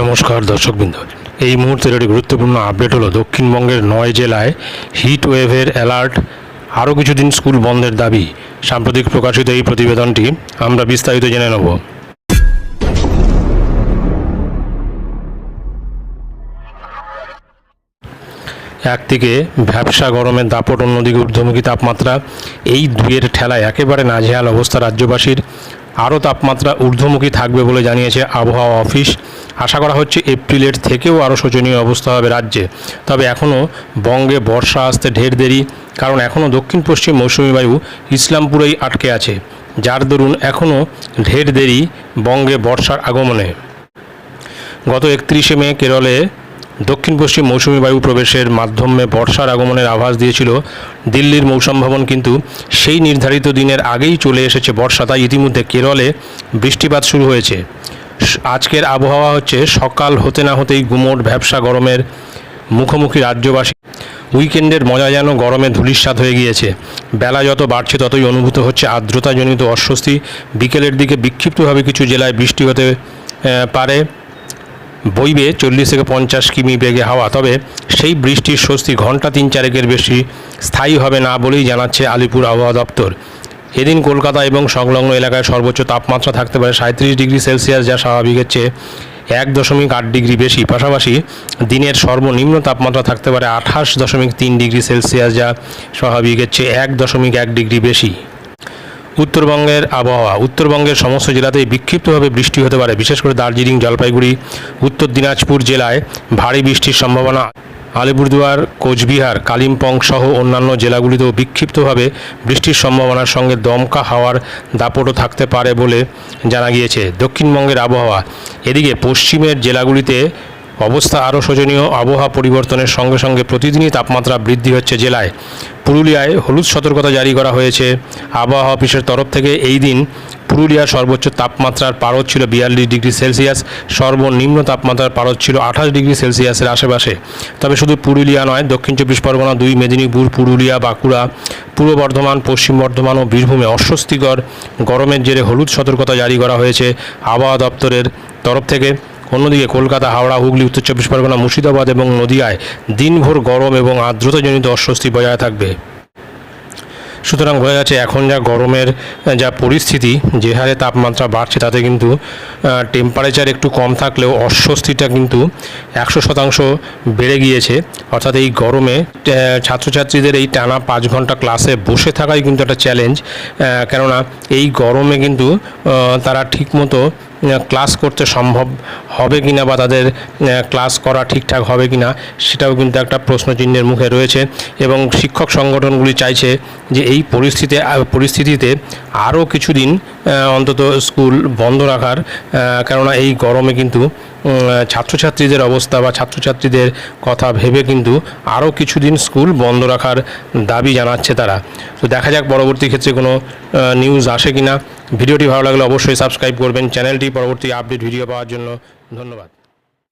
নমস্কার দর্শকবৃন্দ। এই মুহূর্তের একটি গুরুত্বপূর্ণ আপডেট হলো দক্ষিণবঙ্গের নয় জেলায় হিট ওয়েভের অ্যালার্ট আরও কিছুদিন স্কুল বন্ধের দাবি। সাম্প্রতিক প্রকাশিত এই প্রতিবেদনটি আমরা বিস্তারিত জেনে নেব। একদিকে ব্যবসা গরমের দাপট, অন্যদিকে ঊর্ধ্বমুখী তাপমাত্রা। এই দুয়ের ঠেলায় একেবারে নাজেহাল অবস্থা রাজ্যবাসীর। আরও তাপমাত্রা ঊর্ধ্বমুখী থাকবে বলে জানিয়েছে আবহাওয়া অফিস। আশা করা হচ্ছে এপ্রিলের থেকেও আরও শোচনীয় অবস্থা হবে রাজ্যে। তবে এখনও বঙ্গে বর্ষা আসতে ঢের দেরি, কারণ এখনও দক্ষিণ পশ্চিম মৌসুমী বায়ু ইসলামপুরেই আটকে আছে, যার দরুন এখনও ঢের দেরি বঙ্গে বর্ষার আগমনে। গত একত্রিশে মে কেরলে দক্ষিণ পশ্চিম মৌসুমী বায়ু প্রবেশের মাধ্যমে বর্ষার আগমনের আভাস দিয়েছিল দিল্লির মৌসুম ভবন, কিন্তু সেই নির্ধারিত দিনের আগেই চলে এসেছে বর্ষা, তাই ইতিমধ্যে কেরলে বৃষ্টিপাত শুরু হয়েছে। আজকের আবহাওয়া হচ্ছে সকাল হতে না হতেই গুমোট, ভ্যাবসা গরমের মুখোমুখি রাজ্যবাসী। উইকেন্ডের মজা যেন গরমে ধূলিসাৎ হয়ে গিয়েছে। বেলা যত বাড়ছে, ততই অনুভূত হচ্ছে আর্দ্রতাজনিত অস্বস্তি। বিকেলের দিকে বিক্ষিপ্তভাবে কিছু জেলায় বৃষ্টি হতে পারে। বইবে চল্লিশ থেকে পঞ্চাশ কিমি বেগে হাওয়া। তবে সেই বৃষ্টির স্বস্তি ঘণ্টা তিন চারেকের বেশি স্থায়ী হবে না বলেই জানাচ্ছে আলিপুর আবহাওয়া দপ্তর। এদিন কলকাতা এবং সংলগ্ন এলাকায় সর্বোচ্চ তাপমাত্রা থাকতে পারে সাঁত্রিশ ডিগ্রি সেলসিয়াস, যা স্বাভাবিকের চেয়ে এক দশমিক আট ডিগ্রি বেশি। পাশাপাশি দিনের সর্বনিম্ন তাপমাত্রা থাকতে পারে আঠাশ দশমিক তিন ডিগ্রি সেলসিয়াস, যা স্বাভাবিকের চেয়ে এক দশমিক এক ডিগ্রি বেশি। উত্তরবঙ্গের আবহাওয়া। উত্তরবঙ্গের সমস্ত জেলাতেই বিক্ষিপ্তভাবে বৃষ্টি হতে পারে, বিশেষ করে দার্জিলিং, জলপাইগুড়ি, উত্তর দিনাজপুর জেলায় ভারী বৃষ্টির সম্ভাবনা। আলিপুরদুয়ার, কোচবিহার, কালিম্পং সহ অন্যান্য জেলাগুলিতেও বিক্ষিপ্তভাবে বৃষ্টির সম্ভাবনার সঙ্গে দমকা হাওয়ার দাপটও থাকতে পারে বলে জানা গিয়েছে দক্ষিণবঙ্গের আবহাওয়া। এদিকে পশ্চিমের জেলাগুলিতে অবস্থা আরও শোচনীয়। আবহাওয়া পরিবর্তনের সঙ্গে সঙ্গে প্রতিদিনই তাপমাত্রা বৃদ্ধি হচ্ছে জেলায়। পুরুলিয়ায় হলুদ সতর্কতা জারি করা হয়েছে। আবহাওয়া অফিসের তরফ থেকে এই দিন পুরুলিয়ার সর্বোচ্চ তাপমাত্রার পারদ ছিল বিয়াল্লিশ ডিগ্রি সেলসিয়াস। সর্বনিম্ন তাপমাত্রার পারদ ছিল আঠাশ ডিগ্রি সেলসিয়াসের আশেপাশে। তবে শুধু পুরুলিয়া নয়, দক্ষিণ চব্বিশ পরগনা, দুই মেদিনীপুর, পুরুলিয়া, বাঁকুড়া, পূর্ব বর্ধমান, পশ্চিম বর্ধমান ও বীরভূমে অস্বস্তিকর গরমের জেরে হলুদ সতর্কতা জারি করা হয়েছে। আবহাওয়া দপ্তরের তরফ থেকে অন্যদিকে কলকাতা, হাওড়া, হুগলি, উত্তর চব্বিশ পরগনা, মুর্শিদাবাদ এবং নদিয়ায় দিনভর গরম এবং আর্দ্রতাজনিত অস্বস্তি বজায় থাকবে। সুতরাং বোঝা যাচ্ছে এখন যা গরমের যা পরিস্থিতি, যে হারে তাপমাত্রা বাড়ছে তাতে কিন্তু টেম্পারেচার একটু কম থাকলেও অস্বস্তিটা কিন্তু একশো শতাংশ বেড়ে গিয়েছে। অর্থাৎ এই গরমে ছাত্রছাত্রীদের এই টানা পাঁচ ঘণ্টা ক্লাসে বসে থাকাই কিন্তু একটা চ্যালেঞ্জ কেননা এই গরমে কিন্তু তারা ঠিকমতো ক্লাস করতে সম্ভব হবে কি না বা তাদের ক্লাস করা ঠিকঠাক হবে কিনা, সেটাও কিন্তু একটা প্রশ্নচিহ্নের মুখে রয়েছে। এবং শিক্ষক সংগঠনগুলি চাইছে যে এই পরিস্থিতি পরিস্থিতিতে আরও কিছুদিন অন্তত স্কুল বন্ধ রাখার কেননা এই গরমে কিন্তু ছাত্রছাত্রীদের অবস্থা বা ছাত্রছাত্রীদের কথা ভেবে কিন্তু আরও কিছুদিন স্কুল বন্ধ রাখার দাবি জানাচ্ছে তারা। তো দেখা যাক পরবর্তী ক্ষেত্রে কোনো নিউজ আসে কিনা। ভিডিওটি ভালো লাগলে অবশ্যই সাবস্ক্রাইব করবেন। চ্যানেলটি পরবর্তী আপডেট ভিডিও পাওয়ার জন্য ধন্যবাদ।